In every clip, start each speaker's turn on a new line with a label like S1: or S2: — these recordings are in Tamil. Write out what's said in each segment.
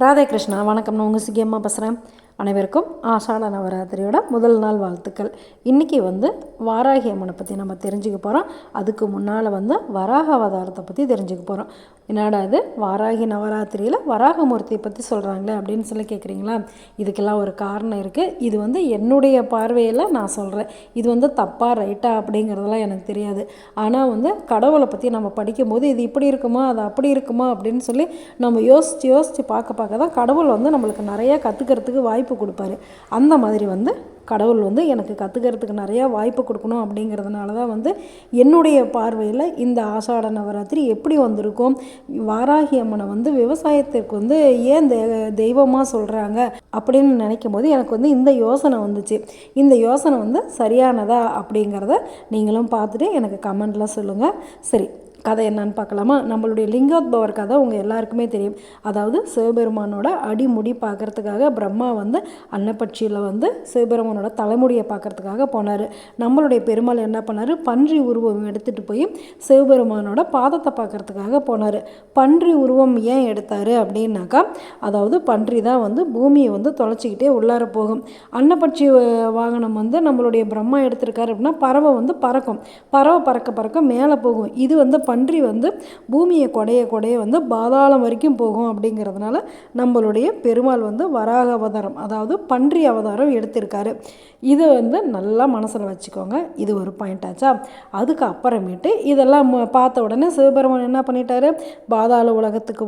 S1: ராதே கிருஷ்ணா வணக்கம். நான் உங்கள் சிக்கியம்மா பேசுகிறேன் அனைவருக்கும் ஆஷாட நவராத்திரியோட முதல் நாள் வாழ்த்துக்கள். இன்றைக்கி வந்து வாராகி அம்மனை பற்றி நம்ம தெரிஞ்சுக்க போகிறோம் அதுக்கு முன்னால் வந்து வராக அவதாரத்தை பற்றி தெரிஞ்சுக்க போகிறோம் என்னடா இது? வாராகி நவராத்திரியில் வராகமூர்த்தியை பற்றி சொல்கிறாங்களே அப்படின்னு சொல்லி கேட்குறீங்களா இதுக்கெல்லாம் ஒரு காரணம் இருக்குது இது வந்து என்னுடைய பார்வையில் நான் சொல்கிறேன் இது வந்து தப்பாக ரைட்டாக அப்படிங்கிறதெல்லாம் எனக்கு தெரியாது. ஆனால் வந்து கடவுளை பற்றி நம்ம படிக்கும்போது இது இப்படி இருக்குமா அது அப்படி இருக்குமா அப்படின்னு சொல்லி நம்ம யோசித்து யோசித்து பார்க்க பார்க்க தான் கடவுள் வந்து நம்மளுக்கு நிறையா கற்றுக்கிறதுக்கு வாய்ப்பு கொடுப்பாரு. அந்த மாதிரி வந்து கடவுள் வந்து எனக்கு கற்றுக்கிறதுக்கு நிறையா வாய்ப்பு கொடுக்கணும் அப்படிங்கிறதுனால தான் வந்து என்னுடைய பார்வையில் இந்த ஆஷாட நவராத்திரி எப்படி வந்திருக்கும் வாராகி அம்மனை வந்து விவசாயத்திற்கு வந்து ஏன் தெ தெய்வமாக சொல்கிறாங்க அப்படின்னு நினைக்கும் போது எனக்கு வந்து இந்த யோசனை வந்துச்சு. இந்த யோசனை வந்து சரியானதா அப்படிங்கிறத நீங்களும் பார்த்துட்டு எனக்கு கமெண்டில் சொல்லுங்கள் சரி கதை என்னன்னு பார்க்கலாமா? நம்மளுடைய லிங்கோத்பவர் கதை உங்கள் எல்லாருக்குமே தெரியும். அதாவது சிவபெருமானோட அடிமுடி பார்க்குறதுக்காக பிரம்மா வந்து அன்னப்பட்சியில் வந்து சிவபெருமானோட தலைமுடியை பார்க்கறதுக்காக போனார். நம்மளுடைய பெருமாள் என்ன பண்ணார்? பன்றி உருவம் எடுத்துகிட்டு போய் சிவபெருமானோட பாதத்தை பார்க்கறதுக்காக போனார். பன்றி உருவம் ஏன் எடுத்தார் அப்படின்னாக்கா அதாவது பன்றி தான் வந்து பூமியை வந்து தொலைச்சிக்கிட்டே உள்ளார போகும். அன்னப்பட்சி வாகனம் வந்து நம்மளுடைய பிரம்மா எடுத்திருக்காரு அப்படின்னா பறவை வந்து பறக்கும். பறவை பறக்க பறக்க மேலே போகும். இது வந்து பன்றி வந்து பூமியை கொடைய கொடைய வந்து பாதாளம் வரைக்கும் போகும் அப்படிங்கிறதுனால நம்மளுடைய பெருமாள் வந்து வராக அவதாரம் அதாவது பன்றி அவதாரம் எடுத்திருக்காரு. இது வந்து நல்லா மனசில் வச்சுக்கோங்க. இது ஒரு பாயிண்ட் ஆச்சா? அதுக்கு அப்புறமேட்டு இதெல்லாம் ம- பார்த்த உடனே சிவபெருமான் என்ன பண்ணிட்டாரு? பாதாள உலகத்துக்கு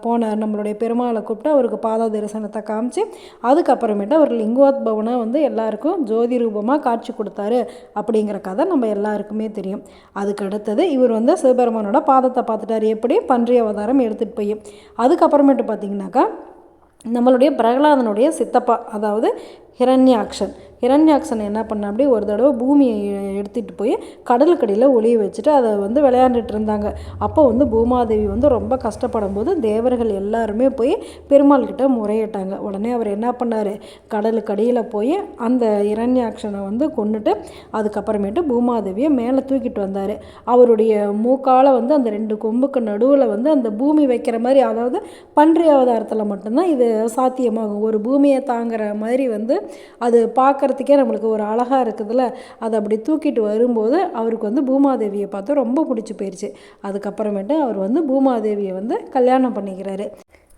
S1: போன நம்மளுடைய பெருமாளை கூப்பிட்டு அவருக்கு பாத தரிசனத்தை காமிச்சு அதுக்கப்புறமேட்டு அவர் லிங்கோத்பவனை வந்து எல்லாருக்கும் ஜோதி ரூபமாக காட்சி கொடுத்தாரு அப்படிங்கிற கதை நம்ம எல்லாருக்குமே தெரியும். அதுக்கு அடுத்தது இவர் வந்து சிவபெருமானோட பாதத்தை பார்த்துட்டாரு. எப்படி பன்றி அவதாரம் எடுத்துகிட்டு போய் அதுக்கப்புறமேட்டு பார்த்தீங்கன்னாக்கா நம்மளுடைய பிரகலாதனுடைய சித்தப்பா அதாவது ஹிரண்யாக்ஷன். ஹிரண்யாக்ஷன் என்ன பண்ண அப்படி ஒரு தடவை பூமியை எடுத்துகிட்டு போய் கடலுக்கடியில் ஒளிய வச்சுட்டு அதை வந்து விளையாண்டுட்டு இருந்தாங்க. அப்போ வந்து பூமாதேவி வந்து ரொம்ப கஷ்டப்படும் போது தேவர்கள் எல்லாருமே போய் பெருமாள் கிட்ட முறையிட்டாங்க. உடனே அவர் என்ன பண்ணார்? கடலுக்கடியில் போய் அந்த இரண்யாக்ஷனை வந்து கொண்டுட்டு அதுக்கப்புறமேட்டு பூமாதேவியை மேலே தூக்கிட்டு வந்தார். அவருடைய மூக்கால வந்து அந்த ரெண்டு கொம்புக்கு நடுவில் வந்து அந்த பூமி வைக்கிற மாதிரி அதாவது பன்றி அவதாரத்தில் மட்டும்தான் இது சாத்தியமாகும். ஒரு பூமியை தாங்குற மாதிரி வந்து அது பார்க்கறதுக்கே நம்மளுக்கு ஒரு அழகாக இருக்குதுல்ல? அதை அப்படி தூக்கிட்டு வரும்போது அவருக்கு வந்து பூமாதேவியை பார்த்து ரொம்ப பிடிச்சி போயிடுச்சு அதுக்கப்புறமேட்டு அவர் வந்து பூமாதேவியை வந்து கல்யாணம் பண்ணிக்கிறாரு.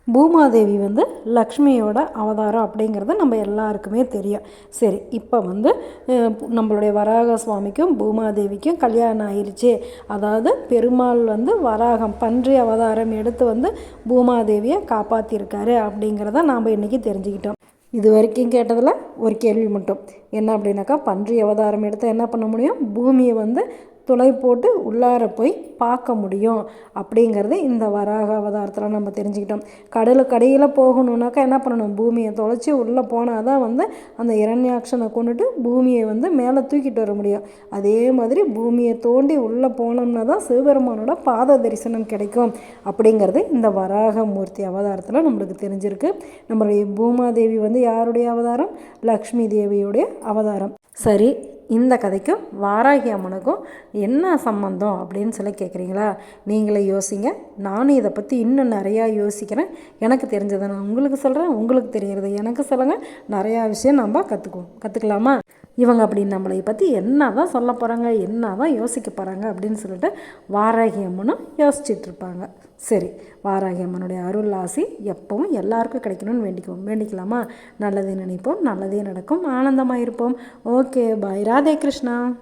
S1: பூமாதேவி வந்து லக்ஷ்மியோட அவதாரம் அப்படிங்கிறது நம்ம எல்லாருக்குமே தெரியும். சரி இப்போ வந்து நம்மளுடைய வராக சுவாமிக்கும் பூமாதேவிக்கும் கல்யாணம் ஆயிடுச்சு அதாவது பெருமாள் வந்து வராகம் பன்றி அவதாரம் எடுத்து வந்து பூமாதேவியை காப்பாற்றியிருக்காரு அப்படிங்கிறத நாம் இன்றைக்கி தெரிஞ்சுக்கிட்டோம். இது வரைக்கும் கேட்டதில் ஒரு கேள்வி மட்டும். என்ன அப்படின்னாக்கா பன்றி அவதாரம் எடுத்தால் என்ன பண்ண முடியும்? பூமியை வந்து துளை போட்டு உள்ளார போய் பார்க்க முடியும். அப்படிங்கிறது இந்த வராக அவதாரத்தில் நம்ம தெரிஞ்சுக்கிட்டோம். கடலுக்கு அடியில் போகணுன்னாக்கா என்ன பண்ணணும்? பூமியை தொலைச்சி உள்ளே போனால் தான் வந்து அந்த இரண்யாக்ஷனை கொண்டுட்டு பூமியை வந்து மேலே தூக்கிட்டு வர முடியும். அதே மாதிரி பூமியை தோண்டி உள்ளே போனோம்னா தான் சிவபெருமானோட பாத தரிசனம் கிடைக்கும். அப்படிங்கிறது இந்த வராக மூர்த்தி அவதாரத்தில் நம்மளுக்கு தெரிஞ்சிருக்கு. நம்மளுடைய பூமாதேவி வந்து யாருடைய அவதாரம்? லக்ஷ்மி தேவியுடைய அவதாரம். சரி இந்த கதைக்கும் வாராகி அம்மனுக்கும் என்ன சம்பந்தம் அப்படின்னு சொல்லி கேட்குறீங்களா? நீங்களே யோசிங்க. நானும் இதை பற்றி இன்னும் நிறையா யோசிக்கிறேன். எனக்கு தெரிஞ்சதை நான் உங்களுக்கு சொல்கிறேன் உங்களுக்கு தெரியறது எனக்கு சொல்லுங்கள் நிறையா விஷயம் நம்ம கற்றுக்குவோம் கற்றுக்கலாமா இவங்க அப்படி நம்மளை பற்றி என்ன தான் சொல்ல போகிறாங்க என்ன தான் யோசிக்க போகிறாங்க அப்படின்னு சொல்லிட்டு வாராகி அம்மனும் யோசிச்சுட்டு இருப்பாங்க சரி வாராகி அம்மனுடைய அருள் ஆசி எப்பவும் எல்லாருக்கும் கிடைக்கணும்னு வேண்டிக்குவோம். வேண்டிக்கலாமா? நல்லதே நினைப்போம் நல்லதே நடக்கும் ஆனந்தமாக இருப்போம் ஓகே பாய். ராதே கிருஷ்ணா.